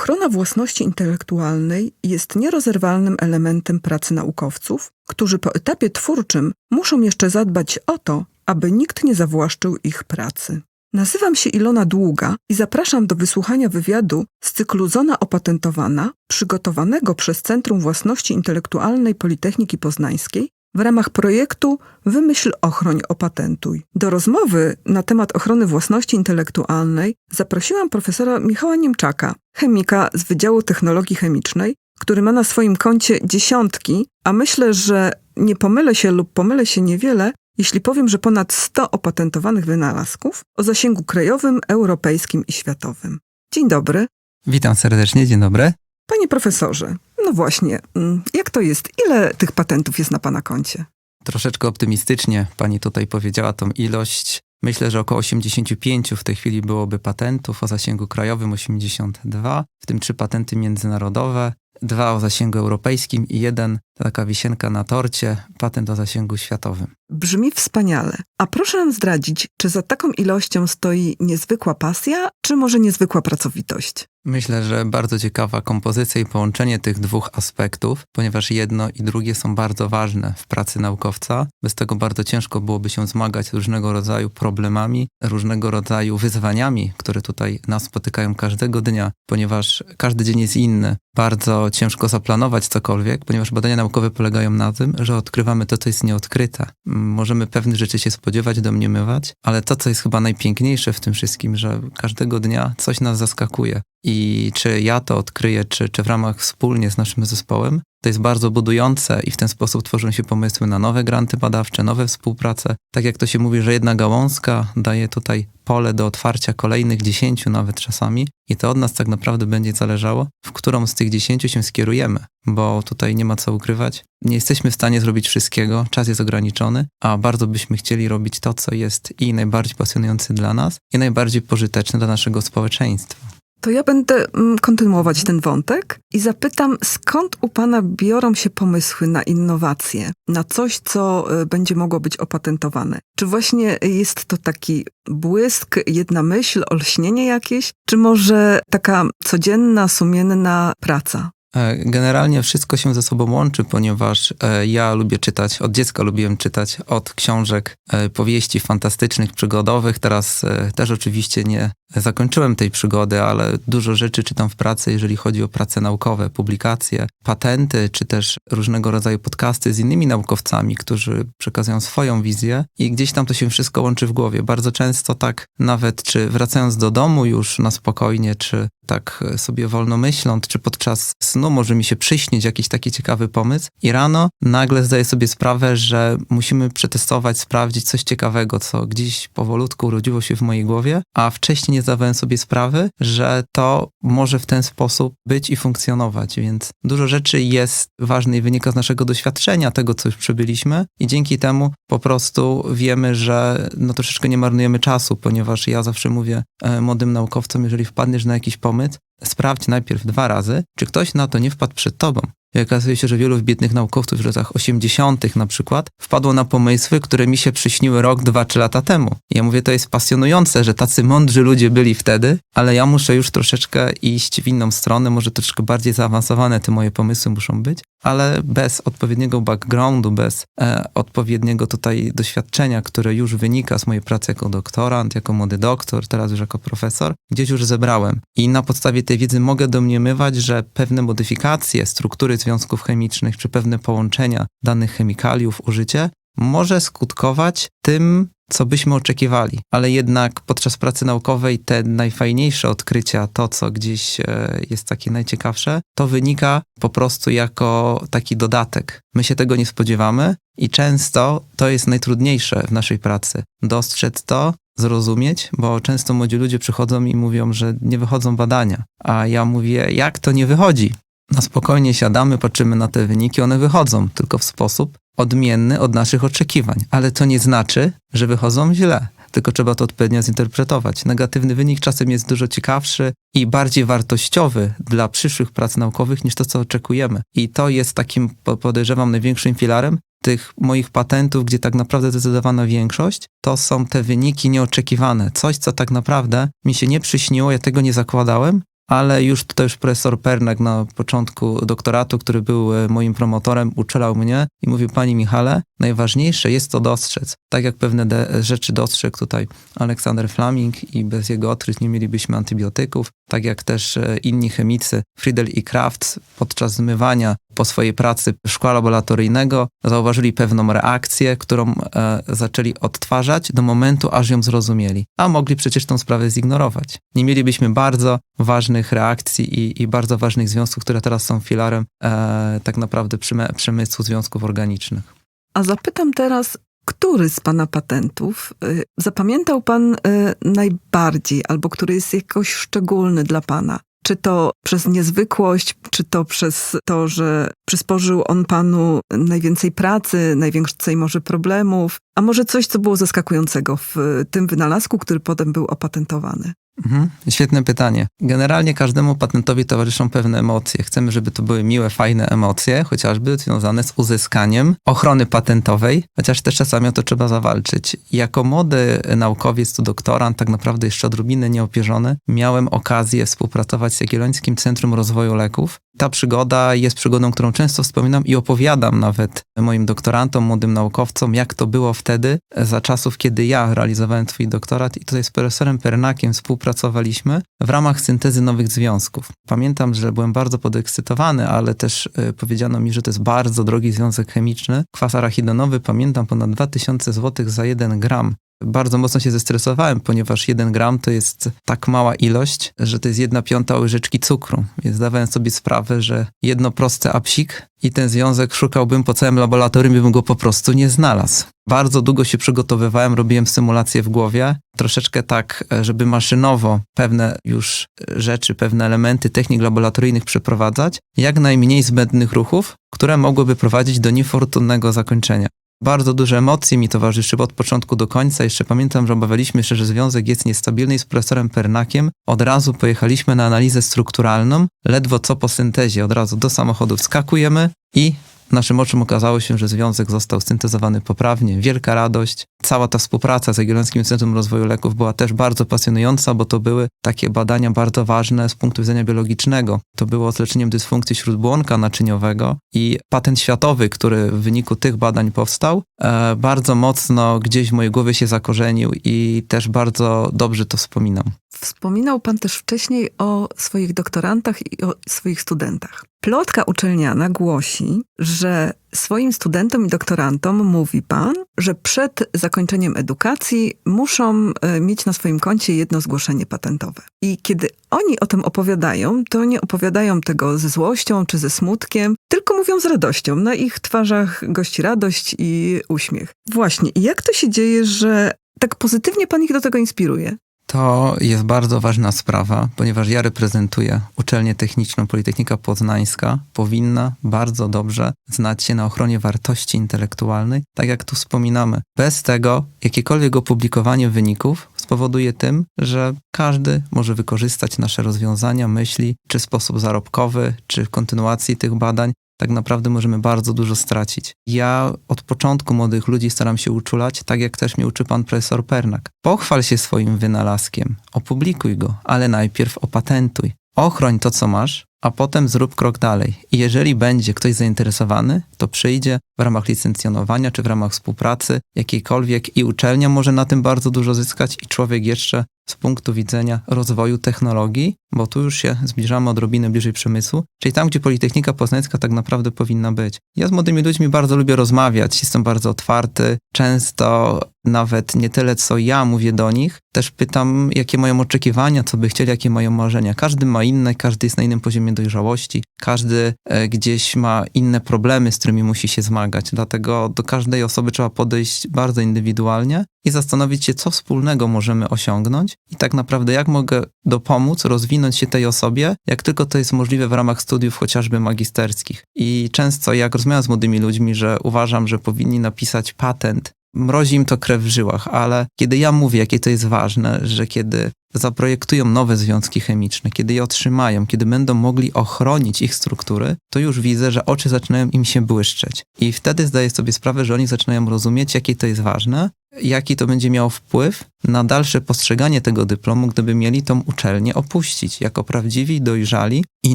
Ochrona własności intelektualnej jest nierozerwalnym elementem pracy naukowców, którzy po etapie twórczym muszą jeszcze zadbać o to, aby nikt nie zawłaszczył ich pracy. Nazywam się Ilona Długa i zapraszam do wysłuchania wywiadu z cyklu Zona Opatentowana, przygotowanego przez Centrum Własności Intelektualnej Politechniki Poznańskiej w ramach projektu Wymyśl, ochroń, opatentuj. Do rozmowy na temat ochrony własności intelektualnej zaprosiłam profesora Michała Niemczaka, chemika z Wydziału Technologii Chemicznej, który ma na swoim koncie dziesiątki, a myślę, że nie pomylę się lub pomylę się niewiele, jeśli powiem, że ponad 100 opatentowanych wynalazków o zasięgu krajowym, europejskim i światowym. Dzień dobry. Witam serdecznie, dzień dobry. Panie profesorze, no właśnie, mm, jak to jest? Ile tych patentów jest na pana koncie? Troszeczkę optymistycznie pani tutaj powiedziała tą ilość. Myślę, że około 85 w tej chwili byłoby patentów o zasięgu krajowym, 82, w tym trzy patenty międzynarodowe, dwa o zasięgu europejskim i jeden, taka wisienka na torcie, patent o zasięgu światowym. Brzmi wspaniale. A proszę nam zdradzić, czy za taką ilością stoi niezwykła pasja, czy może niezwykła pracowitość? Myślę, że bardzo ciekawa kompozycja i połączenie tych dwóch aspektów, ponieważ jedno i drugie są bardzo ważne w pracy naukowca. Bez tego bardzo ciężko byłoby się zmagać z różnego rodzaju problemami, różnego rodzaju wyzwaniami, które tutaj nas spotykają każdego dnia, ponieważ każdy dzień jest inny. Bardzo ciężko zaplanować cokolwiek, ponieważ badania naukowe polegają na tym, że odkrywamy to, co jest nieodkryte. Możemy pewnych rzeczy się spodziewać, domniemywać, ale to, co jest chyba najpiękniejsze w tym wszystkim, że każdego dnia coś nas zaskakuje. I czy ja to odkryję, czy, czy w ramach wspólnie z naszym zespołem, to jest bardzo budujące i w ten sposób tworzą się pomysły na nowe granty badawcze, nowe współprace. Tak jak to się mówi, że jedna gałązka daje tutaj pole do otwarcia kolejnych dziesięciu nawet czasami i to od nas tak naprawdę będzie zależało, w którą z tych dziesięciu się skierujemy, bo tutaj nie ma co ukrywać. Nie jesteśmy w stanie zrobić wszystkiego, czas jest ograniczony, a bardzo byśmy chcieli robić to, co jest i najbardziej pasjonujące dla nas, i najbardziej pożyteczne dla naszego społeczeństwa. To ja będę mm, kontynuować ten wątek i zapytam, skąd u Pana biorą się pomysły na innowacje, na coś, co y, będzie mogło być opatentowane? Czy właśnie jest to taki błysk, jedna myśl, olśnienie jakieś, czy może taka codzienna, sumienna praca? E, generalnie wszystko się ze sobą łączy, ponieważ e, ja lubię czytać, od dziecka lubiłem czytać, od książek, e, powieści fantastycznych, przygodowych. Teraz też oczywiście nie zakończyłem tej przygody, ale dużo rzeczy czytam w pracy, jeżeli chodzi o prace naukowe, publikacje, patenty, czy też różnego rodzaju podcasty z innymi naukowcami, którzy przekazują swoją wizję i gdzieś tam to się wszystko łączy w głowie. Bardzo często tak nawet, czy wracając do domu już na spokojnie, czy tak sobie wolno myśląc, czy podczas snu może mi się przyśnić jakiś taki ciekawy pomysł i rano nagle zdaję sobie sprawę, że musimy przetestować, sprawdzić coś ciekawego, co gdzieś powolutku urodziło się w mojej głowie, a wcześniej nie zdawałem sobie sprawy, że to może w ten sposób być i funkcjonować, więc dużo rzeczy jest ważne i wynika z naszego doświadczenia, tego, co już przebyliśmy i dzięki temu po prostu wiemy, że no troszeczkę nie marnujemy czasu, ponieważ ja zawsze mówię e, młodym naukowcom, jeżeli wpadniesz na jakiś pomysł, sprawdź najpierw dwa razy, czy ktoś na to nie wpadł przed tobą. I okazuje się, że wielu wybitnych naukowców w latach 80. na przykład wpadło na pomysły, które mi się przyśniły rok, dwa czy lata temu. I ja mówię, to jest pasjonujące, że tacy mądrzy ludzie byli wtedy, ale ja muszę już troszeczkę iść w inną stronę, może troszeczkę bardziej zaawansowane te moje pomysły muszą być, ale bez odpowiedniego backgroundu, bez e, odpowiedniego tutaj doświadczenia, które już wynika z mojej pracy jako doktorant, jako młody doktor, teraz już jako profesor, gdzieś już zebrałem. I na podstawie tej wiedzy mogę domniemywać, że pewne modyfikacje struktury związków chemicznych, czy pewne połączenia danych chemikaliów, użycie, może skutkować tym, co byśmy oczekiwali, ale jednak podczas pracy naukowej te najfajniejsze odkrycia, to co gdzieś e, jest takie najciekawsze, to wynika po prostu jako taki dodatek. My się tego nie spodziewamy i często to jest najtrudniejsze w naszej pracy. Dostrzec to, zrozumieć, bo często młodzi ludzie przychodzą i mówią, że nie wychodzą badania, a ja mówię, jak to nie wychodzi? Na spokojnie siadamy, patrzymy na te wyniki, one wychodzą, tylko w sposób odmienny od naszych oczekiwań. Ale to nie znaczy, że wychodzą źle, tylko trzeba to odpowiednio zinterpretować. Negatywny wynik czasem jest dużo ciekawszy i bardziej wartościowy dla przyszłych prac naukowych niż to, co oczekujemy. I to jest takim, podejrzewam, największym filarem tych moich patentów, gdzie tak naprawdę zdecydowana większość, to są te wyniki nieoczekiwane. Coś, co tak naprawdę mi się nie przyśniło, ja tego nie zakładałem, ale już tutaj już profesor Pernak na początku doktoratu, który był e, moim promotorem, uczelał mnie i mówił, pani Michale, najważniejsze jest to dostrzec. Tak jak pewne de- rzeczy dostrzegł tutaj Aleksander Flaming i bez jego odkryć nie mielibyśmy antybiotyków, tak jak też e, inni chemicy, Friedel i Kraft podczas zmywania po swojej pracy szkła laboratoryjnego zauważyli pewną reakcję, którą e, zaczęli odtwarzać do momentu, aż ją zrozumieli. A mogli przecież tą sprawę zignorować. Nie mielibyśmy bardzo ważnych reakcji i, i bardzo ważnych związków, które teraz są filarem e, tak naprawdę przymy- przemysłu związków organicznych. A zapytam teraz, który z pana patentów y, zapamiętał pan y, najbardziej, albo który jest jakoś szczególny dla pana? Czy to przez niezwykłość, czy to przez to, że przysporzył on panu najwięcej pracy, najwięcej może problemów, a może coś, co było zaskakującego w y, tym wynalazku, który potem był opatentowany? Mhm. Świetne pytanie. Generalnie każdemu patentowi towarzyszą pewne emocje. Chcemy, żeby to były miłe, fajne emocje, chociażby związane z uzyskaniem ochrony patentowej, chociaż też czasami o to trzeba zawalczyć. Jako młody naukowiec, tu doktorant, tak naprawdę jeszcze odrobinę nieopierzony, miałem okazję współpracować z Jagiellońskim Centrum Rozwoju Leków. Ta przygoda jest przygodą, którą często wspominam i opowiadam nawet moim doktorantom, młodym naukowcom, jak to było wtedy, za czasów, kiedy ja realizowałem twój doktorat i tutaj z profesorem Pernakiem współpracowaliśmy w ramach syntezy nowych związków. Pamiętam, że byłem bardzo podekscytowany, ale też y, powiedziano mi, że to jest bardzo drogi związek chemiczny. Kwas arachidonowy, pamiętam, ponad 2000 zł za 1 gram. Bardzo mocno się zestresowałem, ponieważ 1 gram to jest tak mała ilość, że to jest jedna piąta łyżeczki cukru. Więc zdawałem sobie sprawę, że jedno proste apsik i ten związek szukałbym po całym laboratorium i bym go po prostu nie znalazł. Bardzo długo się przygotowywałem, robiłem symulacje w głowie, troszeczkę tak, żeby maszynowo pewne już rzeczy, pewne elementy technik laboratoryjnych przeprowadzać, jak najmniej zbędnych ruchów, które mogłyby prowadzić do niefortunnego zakończenia. Bardzo duże emocje mi towarzyszyły od początku do końca. Jeszcze pamiętam, że obawialiśmy się, że związek jest niestabilny i z profesorem Pernakiem od razu pojechaliśmy na analizę strukturalną, ledwo co po syntezie. Od razu do samochodu wskakujemy i naszym oczom okazało się, że związek został syntezowany poprawnie. Wielka radość. Cała ta współpraca z Jagiellońskim Centrum Rozwoju Leków była też bardzo pasjonująca, bo to były takie badania bardzo ważne z punktu widzenia biologicznego. To było z leczeniem dysfunkcji śródbłonka naczyniowego i patent światowy, który w wyniku tych badań powstał, e, bardzo mocno gdzieś w mojej głowie się zakorzenił i też bardzo dobrze to wspominam. Wspominał pan też wcześniej o swoich doktorantach i o swoich studentach. Plotka uczelniana głosi, że swoim studentom i doktorantom mówi pan, że przed zakończeniem edukacji muszą e, mieć na swoim koncie jedno zgłoszenie patentowe. I kiedy oni o tym opowiadają, to nie opowiadają tego ze złością czy ze smutkiem, tylko mówią z radością. Na ich twarzach gości radość i uśmiech. Właśnie, i jak to się dzieje, że tak pozytywnie pan ich do tego inspiruje? To jest bardzo ważna sprawa, ponieważ ja reprezentuję uczelnię techniczną Politechnika Poznańska. Powinna bardzo dobrze znać się na ochronie wartości intelektualnej, tak jak tu wspominamy. Bez tego jakiekolwiek opublikowanie wyników spowoduje tym, że każdy może wykorzystać nasze rozwiązania, myśli, czy sposób zarobkowy, czy kontynuacji tych badań, tak naprawdę możemy bardzo dużo stracić. Ja od początku młodych ludzi staram się uczulać, tak jak też mnie uczy pan profesor Pernak. Pochwal się swoim wynalazkiem, opublikuj go, ale najpierw opatentuj. Ochroń to, co masz, a potem zrób krok dalej. I jeżeli będzie ktoś zainteresowany, to przyjdzie w ramach licencjonowania czy w ramach współpracy jakiejkolwiek i uczelnia może na tym bardzo dużo zyskać i człowiek jeszcze z punktu widzenia rozwoju technologii, bo tu już się zbliżamy odrobinę bliżej przemysłu, czyli tam, gdzie Politechnika Poznańska tak naprawdę powinna być. Ja z młodymi ludźmi bardzo lubię rozmawiać, jestem bardzo otwarty, często nawet nie tyle, co ja mówię do nich, też pytam, jakie mają oczekiwania, co by chcieli, jakie mają marzenia. Każdy ma inne, każdy jest na innym poziomie dojrzałości, każdy e, gdzieś ma inne problemy, z którymi musi się zmagać, dlatego do każdej osoby trzeba podejść bardzo indywidualnie i zastanowić się, co wspólnego możemy osiągnąć i tak naprawdę jak mogę dopomóc rozwinąć się tej osobie, jak tylko to jest możliwe w ramach studiów chociażby magisterskich. I często jak rozmawiam z młodymi ludźmi, że uważam, że powinni napisać patent, mrozi im to krew w żyłach, ale kiedy ja mówię, jakie to jest ważne, że kiedy zaprojektują nowe związki chemiczne, kiedy je otrzymają, kiedy będą mogli ochronić ich struktury, to już widzę, że oczy zaczynają im się błyszczeć. I wtedy zdaję sobie sprawę, że oni zaczynają rozumieć, jakie to jest ważne, jaki to będzie miało wpływ na dalsze postrzeganie tego dyplomu, gdyby mieli tą uczelnię opuścić, jako prawdziwi, dojrzali i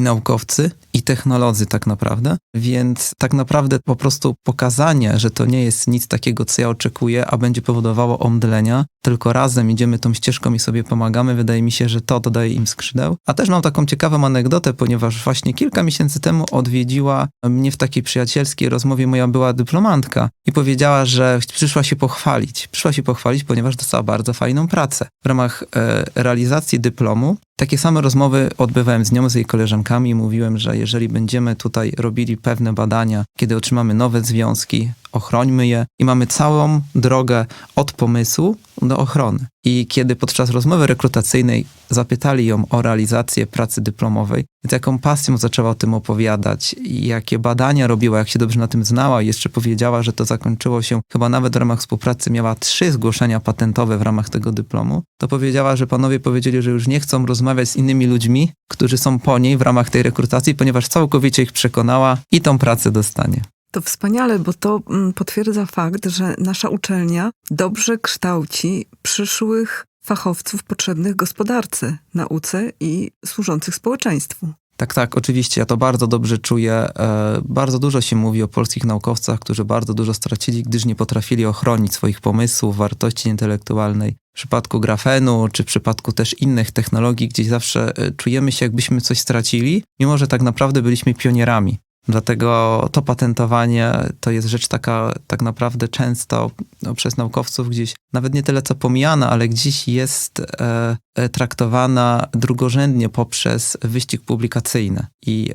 naukowcy, i technolodzy tak naprawdę. Więc tak naprawdę po prostu pokazanie, że to nie jest nic takiego, co ja oczekuję, a będzie powodowało omdlenia, tylko razem idziemy tą ścieżką i sobie pomagamy, wydaje mi się, że to dodaje im skrzydeł. A też mam taką ciekawą anegdotę, ponieważ właśnie kilka miesięcy temu odwiedziła mnie w takiej przyjacielskiej rozmowie moja była dyplomantka i powiedziała, że przyszła się pochwalić. Przyszła się pochwalić, ponieważ dostała bardzo fajną pracę. W ramach e, realizacji dyplomu takie same rozmowy odbywałem z nią, z jej koleżankami mówiłem, że jeżeli będziemy tutaj robili pewne badania, kiedy otrzymamy nowe związki, ochrońmy je i mamy całą drogę od pomysłu do ochrony. I kiedy podczas rozmowy rekrutacyjnej zapytali ją o realizację pracy dyplomowej, z jaką pasją zaczęła o tym opowiadać jakie badania robiła, jak się dobrze na tym znała i jeszcze powiedziała, że to zakończyło się chyba nawet w ramach współpracy miała trzy zgłoszenia patentowe w ramach tego dyplomu, to powiedziała, że panowie powiedzieli, że już nie chcą rozmawiać z innymi ludźmi, którzy są po niej w ramach tej rekrutacji, ponieważ całkowicie ich przekonała i tą pracę dostanie. To wspaniale, bo to mm, potwierdza fakt, że nasza uczelnia dobrze kształci przyszłych fachowców potrzebnych gospodarce, nauce i służących społeczeństwu. Tak, tak, oczywiście, ja to bardzo dobrze czuję. E, bardzo dużo się mówi o polskich naukowcach, którzy bardzo dużo stracili, gdyż nie potrafili ochronić swoich pomysłów, wartości intelektualnej. W przypadku grafenu, czy w przypadku też innych technologii, gdzie zawsze e, czujemy się, jakbyśmy coś stracili, mimo że tak naprawdę byliśmy pionierami. Dlatego to patentowanie to jest rzecz taka tak naprawdę często no, przez naukowców gdzieś, nawet nie tyle co pomijana, ale gdzieś jest e, e, traktowana drugorzędnie poprzez wyścig publikacyjny. I e,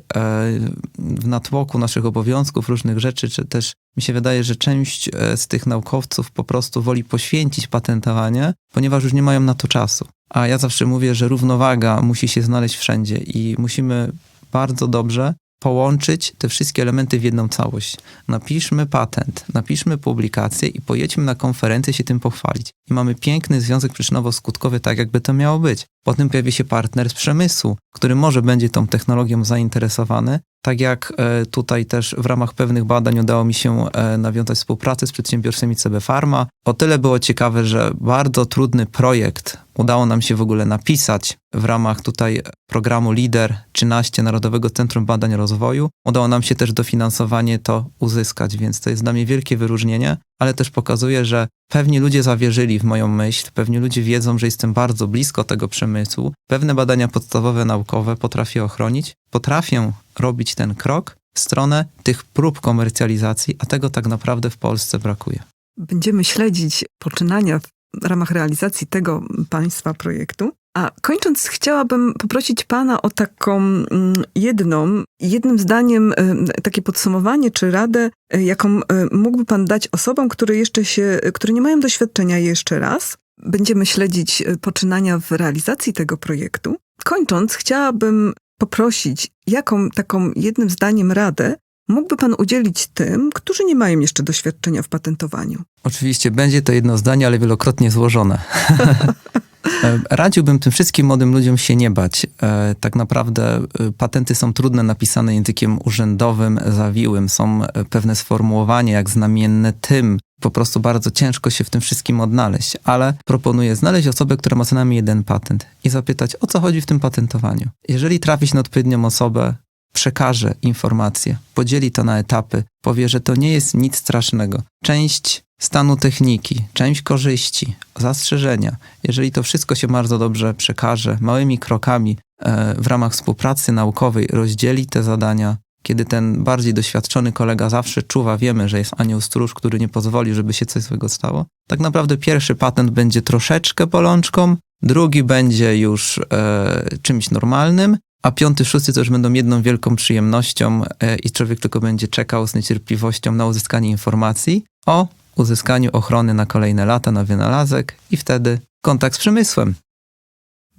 w natłoku naszych obowiązków, różnych rzeczy, czy też mi się wydaje, że część e, z tych naukowców po prostu woli poświęcić patentowanie, ponieważ już nie mają na to czasu. A ja zawsze mówię, że równowaga musi się znaleźć wszędzie i musimy bardzo dobrze połączyć te wszystkie elementy w jedną całość. Napiszmy patent, napiszmy publikację i pojedźmy na konferencję się tym pochwalić. I mamy piękny związek przyczynowo-skutkowy, tak jakby to miało być. Potem pojawi się partner z przemysłu, który może będzie tą technologią zainteresowany. Tak jak e, tutaj też w ramach pewnych badań udało mi się e, nawiązać współpracę z przedsiębiorstwem CB Pharma. O tyle było ciekawe, że bardzo trudny projekt udało nam się w ogóle napisać w ramach tutaj programu LIDER 13 Narodowego Centrum Badań Rozwoju. Udało nam się też dofinansowanie to uzyskać, więc to jest dla mnie wielkie wyróżnienie, ale też pokazuje, że pewni ludzie zawierzyli w moją myśl, pewni ludzie wiedzą, że jestem bardzo blisko tego przemysłu. Pewne badania podstawowe, naukowe potrafię ochronić, potrafię robić ten krok w stronę tych prób komercjalizacji, a tego tak naprawdę w Polsce brakuje. Będziemy śledzić poczynania ramach realizacji tego państwa projektu. A kończąc, chciałabym poprosić Pana o taką mm, jedną, jednym zdaniem y, takie podsumowanie czy radę, y, jaką y, mógłby Pan dać osobom, które jeszcze się, które nie mają doświadczenia jeszcze raz. Będziemy śledzić poczynania w realizacji tego projektu. Kończąc, chciałabym poprosić, jaką taką jednym zdaniem radę mógłby Pan udzielić tym, którzy nie mają jeszcze doświadczenia w patentowaniu? Oczywiście będzie to jedno zdanie, ale wielokrotnie złożone. Radziłbym tym wszystkim młodym ludziom się nie bać. E, Tak naprawdę e, patenty są trudne, napisane językiem urzędowym, zawiłym. Są e, pewne sformułowania jak znamienne tym. Po prostu bardzo ciężko się w tym wszystkim odnaleźć, ale proponuję znaleźć osobę, która ma co najmniej jeden patent i zapytać, o co chodzi w tym patentowaniu. Jeżeli trafić na odpowiednią osobę, przekaże informacje, podzieli to na etapy, powie, że to nie jest nic strasznego. Część stanu techniki, część korzyści, zastrzeżenia. Jeżeli to wszystko się bardzo dobrze przekaże, małymi krokami e, w ramach współpracy naukowej rozdzieli te zadania, kiedy ten bardziej doświadczony kolega zawsze czuwa, wiemy, że jest anioł stróż, który nie pozwoli, żeby się coś złego stało. Tak naprawdę pierwszy patent będzie troszeczkę bolączką, drugi będzie już e, czymś normalnym, a piąty, szósty to już będą jedną wielką przyjemnością e, i człowiek tylko będzie czekał z niecierpliwością na uzyskanie informacji o uzyskaniu ochrony na kolejne lata na wynalazek i wtedy kontakt z przemysłem.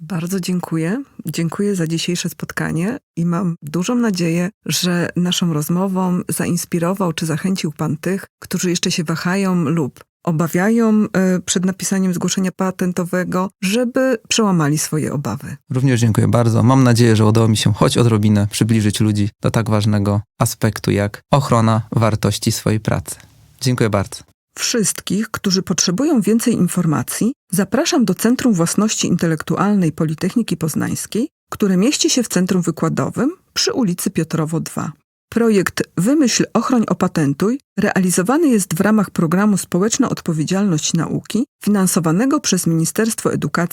Bardzo dziękuję. Dziękuję za dzisiejsze spotkanie i mam dużą nadzieję, że naszą rozmową zainspirował czy zachęcił Pan tych, którzy jeszcze się wahają lub obawiają e, przed napisaniem zgłoszenia patentowego, żeby przełamali swoje obawy. Również dziękuję bardzo. Mam nadzieję, że udało mi się choć odrobinę przybliżyć ludzi do tak ważnego aspektu jak ochrona wartości swojej pracy. Dziękuję bardzo. Wszystkich, którzy potrzebują więcej informacji, zapraszam do Centrum Własności Intelektualnej Politechniki Poznańskiej, które mieści się w Centrum Wykładowym przy ulicy Piotrowo 2. Projekt Wymyśl, ochroń, opatentuj realizowany jest w ramach programu Społeczna Odpowiedzialność Nauki finansowanego przez Ministerstwo Edukacji